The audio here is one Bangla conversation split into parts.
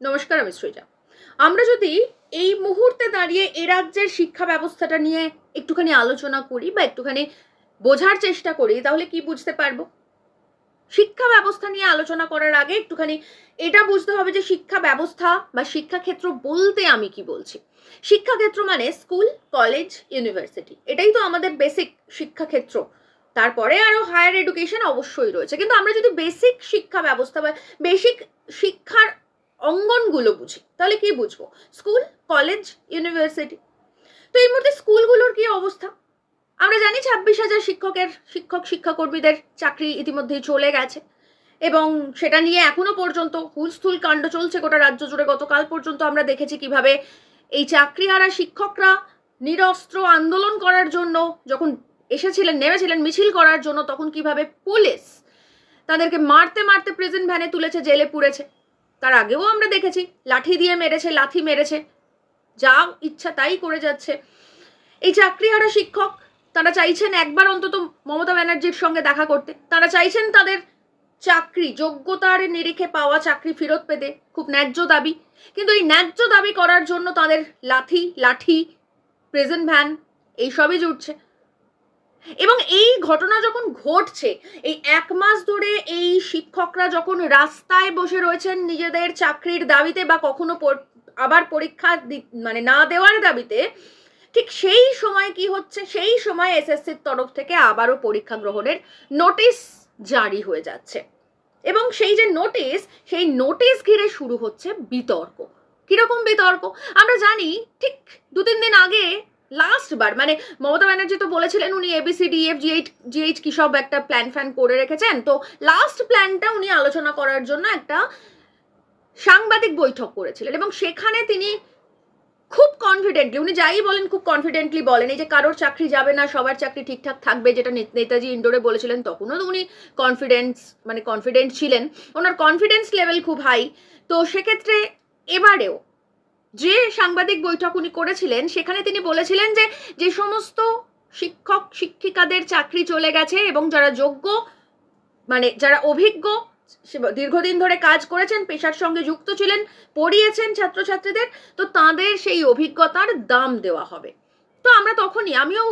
নমস্কার, আমি সৃজা। আমরা যদি এই মুহূর্তে দাঁড়িয়ে এ রাজ্যের শিক্ষা ব্যবস্থাটা নিয়ে একটুখানি আলোচনা করি বা একটুখানি বোঝার চেষ্টা করি, তাহলে কি বুঝতে পারব? শিক্ষা ব্যবস্থা নিয়ে আলোচনা করার আগে একটুখানি এটা বুঝতে হবে যে শিক্ষা ব্যবস্থা বা শিক্ষাক্ষেত্র বলতে আমি কি বলছি। শিক্ষাক্ষেত্র মানে স্কুল, কলেজ, ইউনিভার্সিটি। এটাই তো আমাদের বেসিক শিক্ষাক্ষেত্র। তারপরে আরও হায়ার এডুকেশন অবশ্যই রয়েছে। কিন্তু আমরা যদি বেসিক শিক্ষা ব্যবস্থা বা বেসিক শিক্ষার অঙ্গনগুলো বুঝি। তাহলে কি বুঝব? School, college, university. তো এই মুহূর্তে স্কুলগুলোর কি অবস্থা? আমরা জানি ছাব্বিশ হাজার শিক্ষকের, শিক্ষক, শিক্ষাকর্মীদের চাকরি ইতিমধ্যেই চলে গেছে। এবং সেটা নিয়ে এখনও পর্যন্ত হুলস্থুল কাণ্ড চলছে গোটা রাজ্য জুড়ে। গতকাল পর্যন্ত আমরা দেখেছি কীভাবে এই চাকরি চাকরিহারা শিক্ষকরা নিরস্ত্র আন্দোলন করার জন্য, যখন এসেছিলেন, নেমেছিলেন মিছিল করার জন্য, তখন কীভাবে পুলিশ তাদেরকে মারতে মারতে প্রেজেন্ট ভ্যানে তুলেছে, জেলে পুড়েছে তার আগেও আমরা দেখেছি, লাঠি দিয়ে মেরেছে, লাথি মেরেছে। যা ইচ্ছা তাই করে যাচ্ছে। এই চাকরি চাকরিহারা শিক্ষক, তারা চাইছেন একবার অন্তত মমতা ব্যানার্জির সঙ্গে দেখা করতে। তারা চাইছেন তাদের চাকরি, যোগ্যতার নিরিখে পাওয়া চাকরি ফেরত পেতে। খুব ন্যায্য দাবি। কিন্তু এই ন্যায্য দাবি করার জন্য তাদের লাথি, লাঠি প্রেজেন্ট ভ্যান এইসবই জুটছে। এবং এই ঘটনা যখন ঘটছে, এই এক মাস ধরে এই শিক্ষকরা যখন রাস্তায় বসে রয়েছেন নিজেদের চাকরির দাবিতে বা কখনো আবার পরীক্ষা মানে না দেওয়ার দাবিতে, ঠিক সেই সময় কি হচ্ছে? সেই সময় এসএসসির তরফ থেকে আবারও পরীক্ষা গ্রহণের নোটিশ জারি হয়ে যাচ্ছে। এবং সেই যে নোটিশ, সেই নোটিশ ঘিরে শুরু হচ্ছে বিতর্ক। কীরকম বিতর্ক? আমরা জানি, ঠিক দু তিন দিন আগে লাস্ট বার মানে মমতা ব্যানার্জি তো বলেছিলেন উনি এবিসি ডিএফ জিএইচ জিএইচ কি সব একটা প্ল্যান ফ্যান করে রেখেছেন। তো লাস্ট প্ল্যানটা উনি আলোচনা করার জন্য একটা সাংবাদিক বৈঠক করেছিলেন এবং সেখানে তিনি খুব কনফিডেন্টলি উনি যাই বলেন খুব কনফিডেন্টলি বলেন, এই যে কারোর চাকরি যাবে না, সবার চাকরি ঠিকঠাক থাকবে, যেটা নেতাজি ইন্ডোরে বলেছিলেন, তখনও উনি কনফিডেন্স মানে কনফিডেন্ট ছিলেন। ওনার কনফিডেন্স লেভেল খুব হাই তো সেক্ষেত্রে এবারেও যে সাংবাদিক বৈঠক উনি করেছিলেন, সেখানে তিনি বলেছিলেন যে যে সমস্ত শিক্ষক, শিক্ষিকাদের চাকরি চলে গেছে এবং যারা যোগ্য মানে যারা অভিজ্ঞ দীর্ঘদিন ধরে কাজ করেছেন, পেশার সঙ্গে যুক্ত ছিলেন, পড়িয়েছেন ছাত্রছাত্রীদের, তো তাদের সেই অভিজ্ঞতার দাম দেওয়া হবে। তো আমরা তখনই, আমিও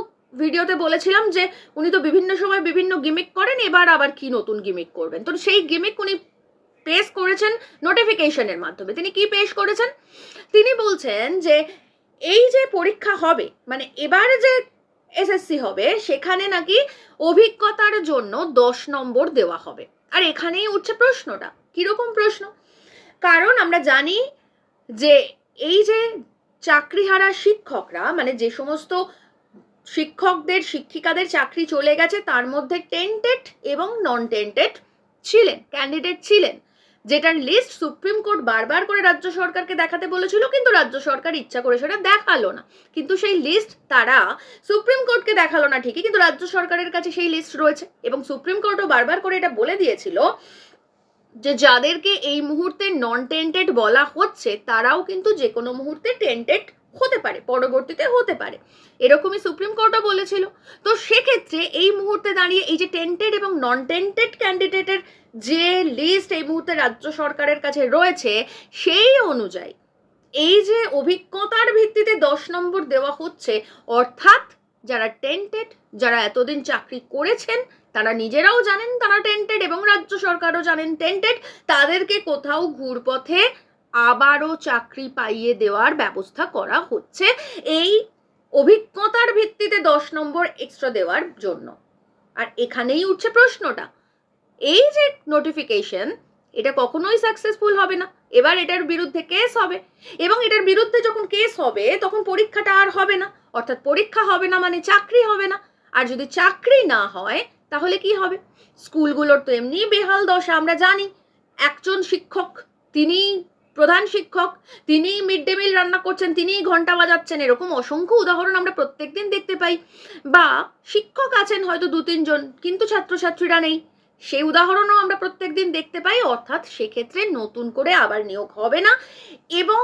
ভিডিওতে বলেছিলাম যে, উনি তো বিভিন্ন সময় বিভিন্ন গিমিক করেন, এবার আবার কি নতুন গিমিক করবেন? তো সেই গিমিক উনি পেশ করেছেন নোটিফিকেশনের মাধ্যমে। তিনি কি পেশ করেছেন? তিনি বলছেন যে এই যে পরীক্ষা হবে মানে এবার যে এসএসসি হবে, সেখানে নাকি অভিজ্ঞতার জন্য দশ নম্বর দেওয়া হবে। আর এখানেই উঠছে প্রশ্নটা। কীরকম প্রশ্ন? কারণ আমরা জানি যে এই যে চাকরিহারা শিক্ষকরা মানে যে সমস্ত শিক্ষকদের, শিক্ষিকাদের চাকরি চলে গেছে, তার মধ্যে টেন্টেড এবং নন টেন্টেড ছিলেন ক্যান্ডিডেট ছিলেন। যেটার লিস্ট সুপ্রিম কোর্ট বারবার করে রাজ্য সরকারকে দেখাতে বলেছিল, কিন্তু রাজ্য সরকার ইচ্ছা করে সেটা দেখাল না। কিন্তু সেই লিস্ট তারা সুপ্রিম কোর্টকে দেখাল না ঠিকই, কিন্তু রাজ্য সরকারের কাছে সেই লিস্ট রয়েছে। এবং সুপ্রিম কোর্টও বারবার করে এটা বলে দিয়েছিল যে যাদেরকে এই মুহূর্তে নন টেন্টেড বলা হচ্ছে, তারাও কিন্তু যে কোনো মুহূর্তে টেন্টেড হতে পারে, পরবর্তীতে হতে পারে। এরকমই সুপ্রিম কোর্টও বলেছিল। তো সেক্ষেত্রে এই মুহূর্তে দাঁড়িয়ে এই যে টেন্টেড এবং নন টেন্টেড ক্যান্ডিডেটের যে লিস্ট এই মুহূর্তে রাজ্য সরকারের কাছে রয়েছে, সেই অনুযায়ী এই যে অভিজ্ঞতার ভিত্তিতে দশ নম্বর দেওয়া হচ্ছে, অর্থাৎ যারা টেন্টেড যারা এতদিন চাকরি করেছেন, তারা নিজেরাও জানেন তারা টেন্টেড এবং রাজ্য সরকারও জানেন টেন্টেড তাদেরকে কোথাও ঘুরপথে আবারও চাকরি পাইয়ে দেওয়ার ব্যবস্থা করা হচ্ছে। এই অভিজ্ঞতার ভিত্তিতে দশ নম্বর এক্সট্রা দেওয়ার জন্য। আর এখানেই উঠছে প্রশ্নটা। এই যে নোটিফিকেশন এটা কখনোই সাকসেসফুল হবে না। এবার এটার বিরুদ্ধে কেস হবে। এবং এটার বিরুদ্ধে যখন কেস হবে, তখন পরীক্ষাটা আর হবে না। অর্থাৎ পরীক্ষা হবে না মানে চাকরি হবে না। আর যদি চাকরি না হয়, তাহলে কি হবে? স্কুলগুলোর তো এমনি বেহাল দশা, আমরা জানি। একজন শিক্ষক তিনি প্রধান শিক্ষক তিনি মিড ডে মিল রান্না করছেন, তিনিই ঘণ্টা বাজাচ্ছেন, এরকম অসংখ্য উদাহরণ আমরা প্রত্যেক দিন দেখতে পাই। বা শিক্ষক আছেন হয়তো দু তিনজন কিন্তু ছাত্রছাত্রীরা নেই। সেই উদাহরণও আমরা প্রত্যেক দিন দেখতে পাই, অর্থাৎ সেক্ষেত্রে নতুন করে আবার নিয়োগ হবে না। এবং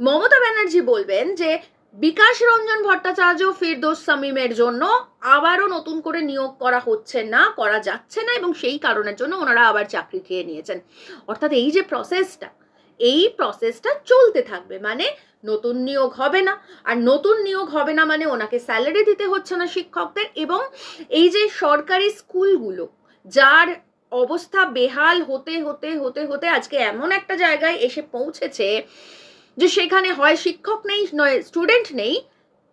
মমতা ব্যানার্জি বলবেন যে, বিকাশ রঞ্জন ভট্টাচার্য ফিরদোস সামিমের জন্য আবারও নতুন করে নিয়োগ করা হচ্ছে না, করা যাচ্ছে না, এবং সেই কারণের জন্য ওনারা আবার চাকরি খেয়ে নিয়েছেন। অর্থাৎ এই যে প্রসেসটা এই প্রসেসটা চলতে থাকবে। মানে নতুন নিয়োগ হবে না। আর নতুন নিয়োগ হবে না মানে ওনাকে স্যালারি দিতে হচ্ছে না শিক্ষকদের এবং এই যে সরকারি স্কুলগুলো, যার অবস্থা বেহাল হতে হতে হতে হতে আজকে এমন একটা জায়গায় এসে পৌঁছেছে যে সেখানে হয় শিক্ষক নেই, নয় স্টুডেন্ট নেই,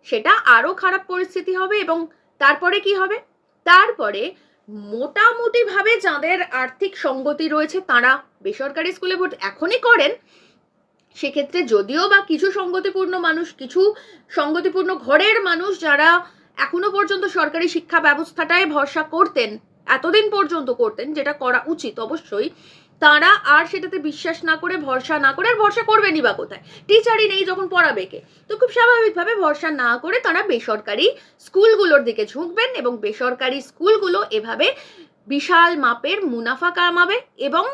সেটা আরও খারাপ পরিস্থিতি হবে এবং তারপরে কি হবে? তারপরে মোটামুটিভাবে যাদের আর্থিক সঙ্গতি রয়েছে, তারা বেসরকারি স্কুলে ভর্তি এখনই করেন। সেক্ষেত্রে যদিও বা কিছু সঙ্গতিপূর্ণ মানুষ, কিছু সঙ্গতিপূর্ণ ঘরের মানুষ যারা এখনও পর্যন্ত সরকারি শিক্ষা ব্যবস্থাটায় ভরসা করতেন, এতদিন পর্যন্ত করতেন, যেটা করা উচিত অবশ্যই। তারা আর সেটাতে বিশ্বাস না করে, ভরসা না করে, আর ভরসা করবেনই বা কোথায়? টিচারই নেই যখন পড়াবে কে? তো খুব স্বাভাবিকভাবে ভরসা না করে তারা বেসরকারি স্কুলগুলোর দিকে ঝুঁকবেন এবং বেসরকারি স্কুলগুলো এভাবে বিশাল মাপের মুনাফা কামাবে এবং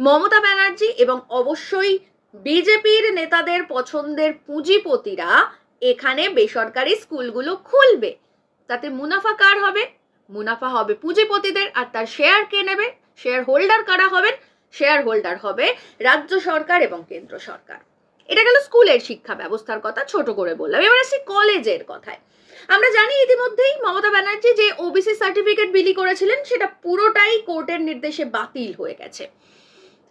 মমতা ব্যানার্জি এবং অবশ্যই বিজেপির নেতাদের পছন্দের পুঁজিপতিরা এখানে বেসরকারি স্কুলগুলো খুলবে। তাতে মুনাফা কার হবে? মুনাফা হবে পুঁজিপতিদের, আর তার শেয়ার কে নেবে? শেয়ার হোল্ডার কারা হবেন? শেয়ার হোল্ডার হবে রাজ্য সরকার এবং কেন্দ্র সরকার। এটা গেল স্কুলের শিক্ষা ব্যবস্থার কথা, ছোট করে বললাম। এবার আসি কলেজের কথায়। আমরা জানি ইতিমধ্যেই মমতা ব্যানার্জি যে ওবিসি সার্টিফিকেট বিলি করেছিলেন, সেটা পুরোটাই কোর্টের নির্দেশে বাতিল হয়ে গেছে।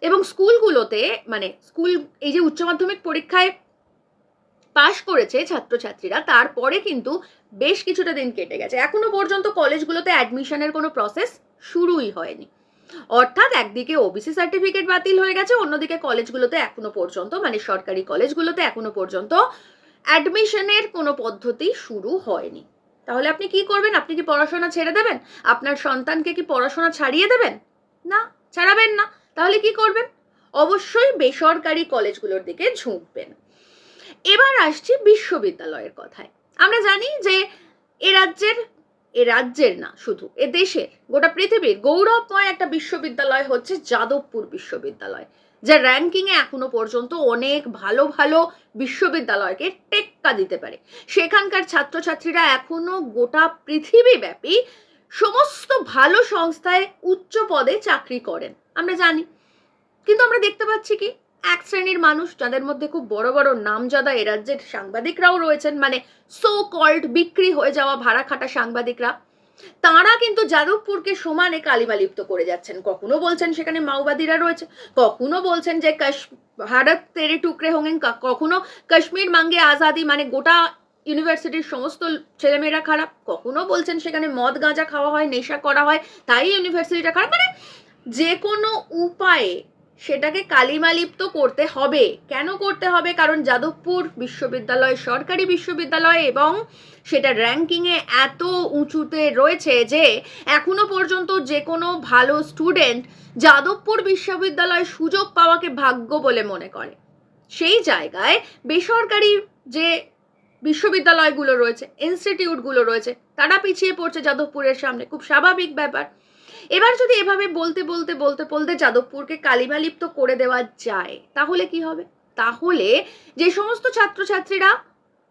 এবং স্কুলগুলোতে মানে স্কুল, এই যে উচ্চ মাধ্যমিক পরীক্ষায় পাশ করেছে ছাত্রছাত্রীরা, তারপরে কিন্তু বেশ কিছুটা দিন কেটে গেছে। এখনও পর্যন্ত কলেজগুলোতে অ্যাডমিশনের কোনো প্রসেস শুরুই হয়নি। অর্থাৎ একদিকে ওবিসি সার্টিফিকেট বাতিল হয়ে গেছে, অন্যদিকে কলেজগুলোতে এখনও পর্যন্ত মানে সরকারি কলেজগুলোতে এখনও পর্যন্ত অ্যাডমিশনের কোনো পদ্ধতি শুরু হয়নি। তাহলে আপনি কি করবেন? আপনি কি পড়াশোনা ছেড়ে দেবেন? আপনার সন্তানকে কি পড়াশোনা ছাড়িয়ে দেবেন? না, ছাড়াবেন না। তাহলে কি করবেন? অবশ্যই বেসরকারি কলেজগুলোর দিকে ঝুঁকবেন। এবার আসছি বিশ্ববিদ্যালয়ের কথায়। আমরা জানি যে এ রাজ্যের এ রাজ্যের না শুধু, এ দেশের। গোটা পৃথিবীর গৌরবময় একটা বিশ্ববিদ্যালয় হচ্ছে যাদবপুর বিশ্ববিদ্যালয়, যা র্যাঙ্কিংয়ে এখনও পর্যন্ত অনেক ভালো ভালো বিশ্ববিদ্যালয়কে টেক্কা দিতে পারে। সেখানকার ছাত্রছাত্রীরা এখনও গোটা পৃথিবীব্যাপী সমস্ত ভালো সংস্থায় উচ্চ পদে চাকরি করেন। আমরা জানি। কিন্তু আমরা দেখতে পাচ্ছি কি? শ্রেণির মানুষ যাদের মধ্যে খুব বড় বড় নামজাদা এ রাজ্যের সাংবাদিকরাও রয়েছেন মানে সো কল্ড বিক্রি হয়ে যাওয়া ভাড়া খাটা সাংবাদিকরা, তাঁরা কিন্তু যাদবপুরকে সমানে কালিমালিপ্ত করে যাচ্ছেন। কখনো বলছেন সেখানে মাওবাদীরা রয়েছে, কখনো বলছেন যে কাশ ভারত তেরে টুকরে হোঙেন কখনো কাশ্মীর মাঙ্গে আজাদি মানে গোটা ইউনিভার্সিটির সমস্ত ছেলেমেয়েরা খারাপ, কখনো বলছেন সেখানে মদ গাঁজা খাওয়া হয়, নেশা করা হয়, তাই ইউনিভার্সিটিটা খারাপ মানে যে কোনো উপায়ে সেটাকে কালিমালিপ্ত করতে হবে। কেন করতে হবে? কারণ যাদবপুর বিশ্ববিদ্যালয়, সরকারি বিশ্ববিদ্যালয় এবং সেটা র্যাঙ্কিংয়ে এত উঁচুতে রয়েছে যে এখনও পর্যন্ত যে কোনো ভালো স্টুডেন্ট যাদবপুর বিশ্ববিদ্যালয়ে সুযোগ পাওয়াকে ভাগ্য বলে মনে করে। সেই জায়গায় বেসরকারি যে বিশ্ববিদ্যালয়গুলো রয়েছে ইনস্টিটিউটগুলো রয়েছে, তারা পিছিয়ে পড়ছে যাদবপুরের সামনে। খুব স্বাভাবিক ব্যাপার। এবার যদি এভাবে বলতে বলতে বলতে বলতে যাদবপুরকে কালিমালিপ্ত করে দেওয়া যায়, তাহলে কি হবে? তাহলে যে সমস্ত ছাত্রছাত্রীরা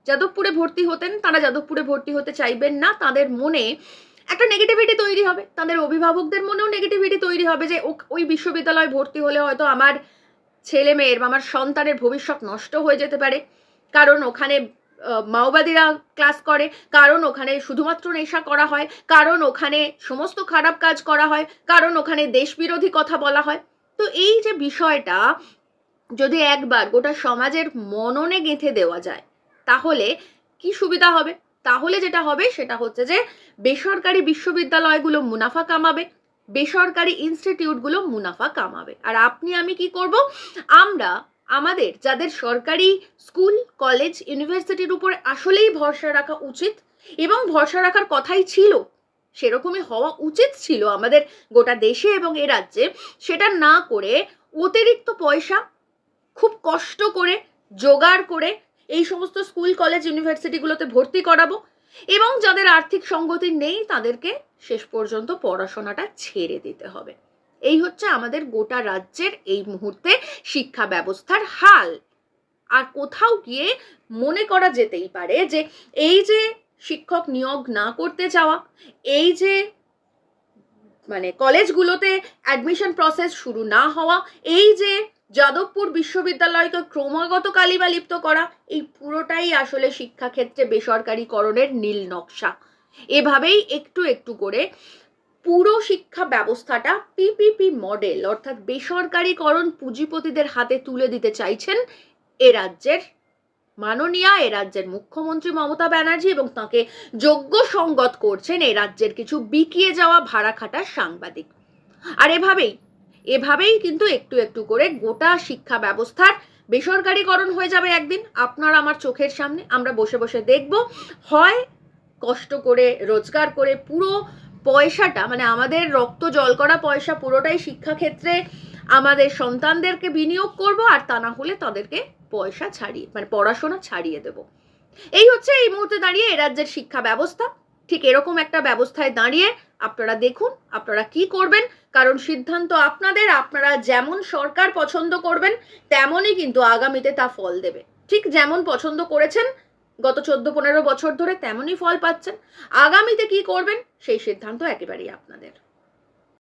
যাদবপুরে ভর্তি হতেন, তারা যাদবপুরে ভর্তি হতে চাইবেন না। তাদের মনে একটা নেগেটিভিটি তৈরি হবে। তাদের অভিভাবকদের মনেও নেগেটিভিটি তৈরি হবে যে ওই বিশ্ববিদ্যালয়ে ভর্তি হলে হয়তো আমার ছেলে মেয়ের বা আমার সন্তানের ভবিষ্যৎ নষ্ট হয়ে যেতে পারে। কারণ ওখানে মাওবাদীরা ক্লাস করে, কারণ ওখানে শুধুমাত্র নেশা করা হয়, কারণ ওখানে সমস্ত খারাপ কাজ করা হয়, কারণ ওখানে দেশবিরোধী কথা বলা হয়। তো এই যে বিষয়টা, যদি একবার গোটা সমাজের মননে গেঁথে দেওয়া যায়, তাহলে কি সুবিধা হবে? তাহলে যেটা হবে, সেটা হচ্ছে যে বেসরকারি বিশ্ববিদ্যালয়গুলো মুনাফা কামাবে, বেসরকারি ইনস্টিটিউটগুলো মুনাফা কামাবে। আর আপনি আমি কি করব? আমরা আমাদের, যাদের সরকারি স্কুল, কলেজ, ইউনিভার্সিটির উপর আসলেই ভরসা রাখা উচিত এবং ভরসা রাখার কথাই ছিল, সেরকমই হওয়া উচিত ছিল আমাদের গোটা দেশে এবং এ রাজ্যে, সেটা না করে অতিরিক্ত পয়সা, খুব কষ্ট করে, জোগাড় করে এই সমস্ত স্কুল, কলেজ, ইউনিভার্সিটিগুলোতে ভর্তি করাবো এবং যাদের আর্থিক সঙ্গতি নেই, তাদেরকে শেষ পর্যন্ত পড়াশোনাটা ছেড়ে দিতে হবে। এই হচ্ছে আমাদের গোটা রাজ্যের এই মুহূর্তে শিক্ষা ব্যবস্থার হাল। আর কোথাও গিয়ে মনে করা যেতেই পারে যে এই যে শিক্ষক নিয়োগ না করতে চাওয়া এই যে মানে কলেজগুলোতে অ্যাডমিশন প্রসেস শুরু না হওয়া, এই যে যাদবপুর বিশ্ববিদ্যালয়কে ক্রমাগত কালিমা লিপ্ত করা, এই পুরোটাই আসলে শিক্ষাক্ষেত্রে বেসরকারীকরণের নীল নকশা। এভাবেই একটু একটু করে পুরো শিক্ষা ব্যবস্থাটা পিপিপি মডেল, অর্থাৎ বেসরকারীকরণ পুঁজিপতিদের হাতে তুলে দিতে চাইছেন এ রাজ্যের মাননীয়া, এ রাজ্যের মুখ্যমন্ত্রী মমতা ব্যানার্জি এবং তাকে যোগ্য সঙ্গত করছেন এ রাজ্যের কিছু বিকিয়ে যাওয়া ভাড়া খাটার সাংবাদিক। আর এভাবেই এভাবেই কিন্তু একটু একটু করে গোটা শিক্ষা ব্যবস্থার বেসরকারীকরণ হয়ে যাবে একদিন। আপনার আমার চোখের সামনে, আমরা বসে বসে দেখব। হয় কষ্ট করে, রোজগার করে পুরো পয়সাটা মানে আমাদের রক্ত জল করা পয়সা পুরোটাই শিক্ষাক্ষেত্রে আমাদের সন্তানদেরকে বিনিয়োগ করব আর তা না হলে তাদেরকে পয়সা ছাড়িয়ে মানে পড়াশোনা ছাড়িয়ে দেব। এই হচ্ছে এই মুহূর্তে দাঁড়িয়ে এ রাজ্যের শিক্ষা ব্যবস্থা। ঠিক এরকম একটা ব্যবস্থায় দাঁড়িয়ে আপনারা দেখুন, আপনারা কি করবেন, কারণ সিদ্ধান্ত আপনাদের, আপনারা যেমন সরকার পছন্দ করবেন, তেমনই কিন্তু আগামীতে তা ফল দেবে। ঠিক যেমন পছন্দ করেছেন গত চোদ্দ পনেরো বছর ধরে তেমনই ফল পাচ্ছেন। আগামীতে কি করবেন? সেই সিদ্ধান্ত একেবারেই আপনাদের।